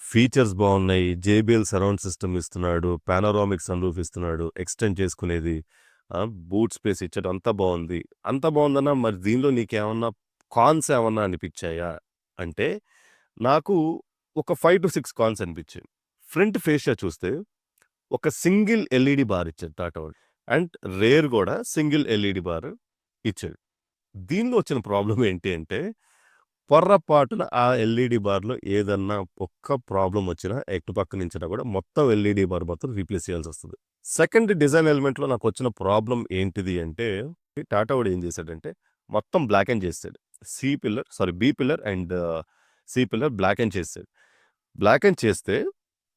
Features బాగున్నాయి. JBL surround system ఇస్తున్నాడు. Panoramic sunroof ఇస్తున్నాడు. ఎక్స్‌టెండ్ చేసుకునేది. బూట్ స్పేస్ ఇచ్చాడు. అంతా బాగుంది అంతా బాగుందన్నా మరి దీనిలో నీకేమన్నా కాన్స్ ఏమన్నా అనిపించాయా అంటే నాకు ఒక 5-6 కాన్స్ అనిపించాయి ఫ్రంట్ ఫేషియా చూస్తే ఒక సింగిల్ ఎల్ఈడీ బార్ ఇచ్చాడు టాటా వాళ్ళు. అండ్ రేర్ కూడా సింగిల్ ఎల్ఈడీ బార్ ఇచ్చాడు. దీనిలో వచ్చిన ప్రాబ్లం ఏంటి అంటే పొర్రపాటున ఆ ఎల్ఈడీ బార్‌లో ఏదన్నా ఒక్క ప్రాబ్లం వచ్చినా ఎటు పక్క నుంచినా కూడా మొత్తం ఎల్ఈడీ బార్ మొత్తం రీప్లేస్ చేయాల్సి వస్తుంది సెకండ్ డిజైన్ ఎలిమెంట్‌లో నాకొచ్చిన ప్రాబ్లం ఏంటిది అంటే టాటా వాడు ఏం చేశాడంటే మొత్తం బ్లాక్ అండ్ చేస్తాడు C pillar sorry B pillar and C pillar black and చేస్తాడు బ్లాక్ అండ్ చేస్తే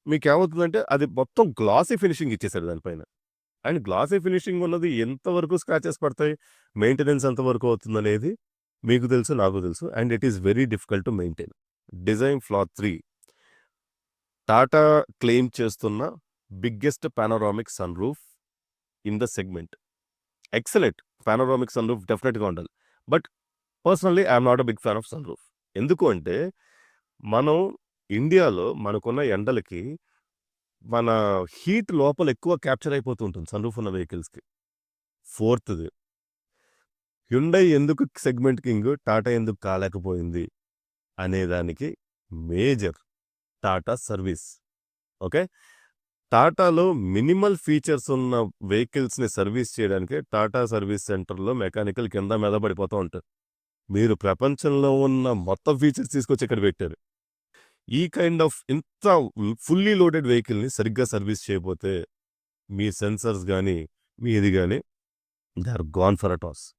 మీకు ఏమవుతుందంటే అది మొత్తం గ్లాసీ ఫినిషింగ్ ఇచ్చేసాడు దానిపైన. అండ్ గ్లాసీ ఫినిషింగ్ ఉన్నది ఎంతవరకు స్క్రాచెస్ పడతాయి? మెయింటెనెన్స్ ఎంతవరకు అవుతుందనేది మీకు తెలుసు. నాకు తెలుసు. And it is very difficult to maintain. Design flaw three Tata claim చేస్తున్న biggest panoramic sunroof in the segment. Excellent. Panoramic sunroof డెఫినెట్గా ఉండాలి. But personally I not a big fan of sunroof ఎందుకు అంటే మనం ఇండియాలో మనకున్న ఎండలకి మన హీట్ లోపల ఎక్కువ క్యాప్చర్ అయిపోతూ ఉంటుంది సన్ రూఫ్ ఉన్న వెహికల్స్‌కి. ఫోర్త్‌ది హ్యుండై ఎందుకు సెగ్మెంట్ కింగ్, టాటా ఎందుకు కాలేకపోయింది అనేదానికి మేజర్ టాటా సర్వీస్. ఓకే. టాటాలో మినిమల్ ఫీచర్స్ ఉన్న వెహికల్స్‌ని సర్వీస్ చేయడానికే టాటా సర్వీస్ సెంటర్‌లో మెకానికల్ కింద మీద పడిపోతూ ఉంటారు. మీరు ప్రపంచంలో ఉన్న మొత్తం ఫీచర్స్ తీసుకొచ్చి ఇక్కడ పెట్టారు. ఈ కైండ్ ఆఫ్ ఇంత ఫుల్లీ లోడెడ్ వెహికల్‌ని సరిగ్గా సర్వీస్ చేయకపోతే మీ సెన్సార్స్ మీ మీది కానీ they are gone for a toss toss.